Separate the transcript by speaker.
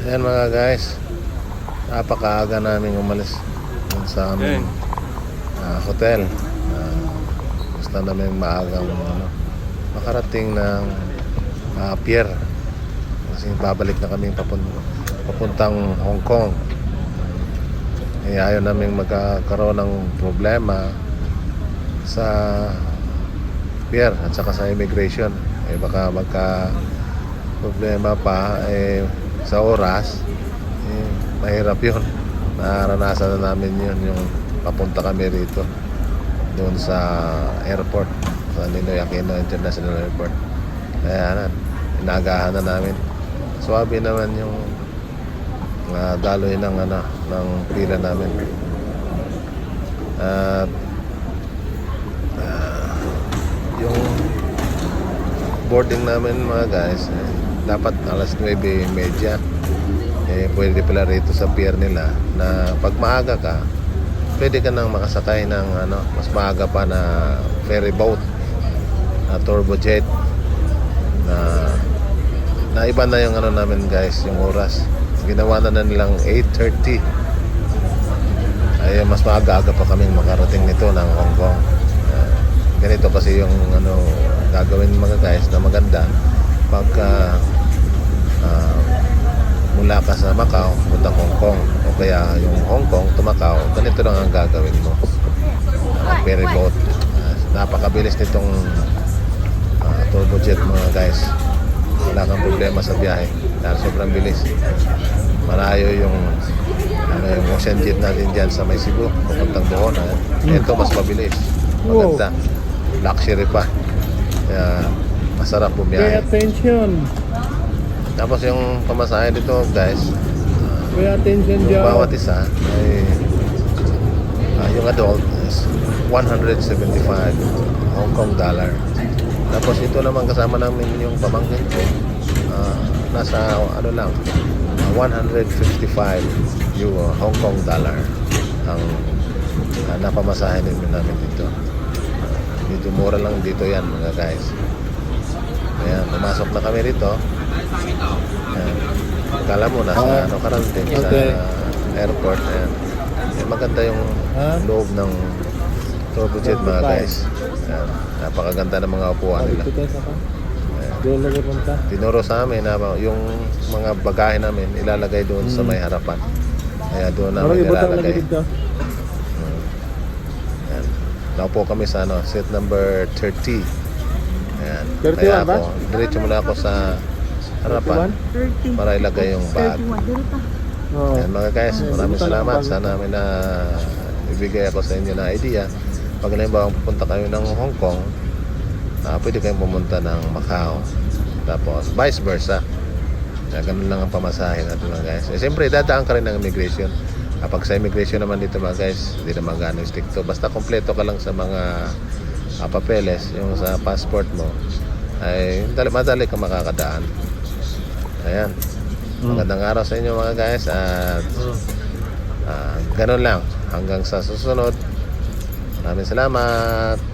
Speaker 1: Ayan mga guys, napakaaga namin umalis sa aming ah, hotel. Uh, gusto namin maagang ano, makarating ng ah, pier. Kasi babalik na kami papun papuntang Hong Kong. Eh, ayaw namin magkakaroon ng problema sa pier at saka sa immigration. Eh, baka magka problema pa eh, sa oras eh, mahirap yun. Naranasan na namin yun yung papunta kami rito doon sa airport sa Ninoy Aquino International Airport. Kaya na inagahan na namin. Swabe naman yung uh, daloy ng ano ng pila namin. At ah, yung boarding namin mga guys eh, dapat alas 9.30 eh pwede pala rito sa pier nila na pag maaga ka pwede ka nang makasakay ng ano mas maaga pa na ferry boat na turbojet na naiba na yung ano namin guys yung oras. Ginawa na na nilang 8.30 ay mas maaga-aga pa kaming makarating nito ng Hong Kong. Ah, ganito kasi yung ano gagawin mga guys na maganda. Pagka ah, mula ka sa Macau puntang Hong Kong. O kaya yung Hong Kong to Macau ganito lang ang gagawin mo. Ah, ferry boat Ah, napakabilis nitong ah, turbojet mga guys. Wala kang problema sa biyahe dahil sobrang bilis. Malayo yung ano yung ocean jet natin dyan sa may Cebu papuntang doon ha? ito mas mabilis. Maganda. Luxury pa. Kaya masarap
Speaker 2: Pay
Speaker 1: bumiyahe
Speaker 2: attention.
Speaker 1: Tapos yung pamasahe dito guys
Speaker 2: Pay attention
Speaker 1: yung
Speaker 2: dyan.
Speaker 1: bawat isa ay ah, yung adult is 175 Hong Kong dollar. Tapos ito naman kasama namin yung pamangkin ko ah, nasa ano lang ah, 155 euro Hong Kong dollar ang uh, napamasahe din namin dito. Medyo mura lang dito yan mga guys. Ayan, pumasok na kami rito Ayan. Kala mo nasa
Speaker 2: Ah,
Speaker 1: ano karating sa
Speaker 2: okay.
Speaker 1: airport Ayan. Eh, maganda yung
Speaker 2: Ha?
Speaker 1: loob ng turbojet mga guys Ayan. napakaganda ng mga upuan nila
Speaker 2: Dito tayo sa ka.
Speaker 1: Ayan.
Speaker 2: Doon lang punta.
Speaker 1: tinuro sa amin na yung mga bagahe namin ilalagay doon sa may harapan kaya doon
Speaker 2: Parang
Speaker 1: namin
Speaker 2: ibutang
Speaker 1: ilalagay
Speaker 2: dito.
Speaker 1: Ayan. Naupo kami sa ano, seat number 30. Ayan.
Speaker 2: 31
Speaker 1: Kaya
Speaker 2: ba?
Speaker 1: ako, diretso muna ako sa harapan
Speaker 3: 30.
Speaker 1: para ilagay yung bag.
Speaker 3: 31. Dito pa.
Speaker 2: Oo.
Speaker 1: Ayan mga guys, maraming salamat. Sana may na ibigay ako sa inyo na idea. Pag halimbawa pupunta kayo ng Hong Kong, ah, pwede kayong pumunta ng Macau. Tapos vice versa. Kaya ganun lang ang pamasahe natin mga guys. Eh, siyempre, dadaan ka rin ng immigration. Kapag sa immigration naman dito mga guys, hindi naman gano'ng stricto. Basta kompleto ka lang sa mga ah, papeles, yung sa passport mo, ay madali, madali ka makakadaan. Ayan. Magandang araw sa inyo mga guys at ah, ganun lang hanggang sa susunod. Maraming salamat.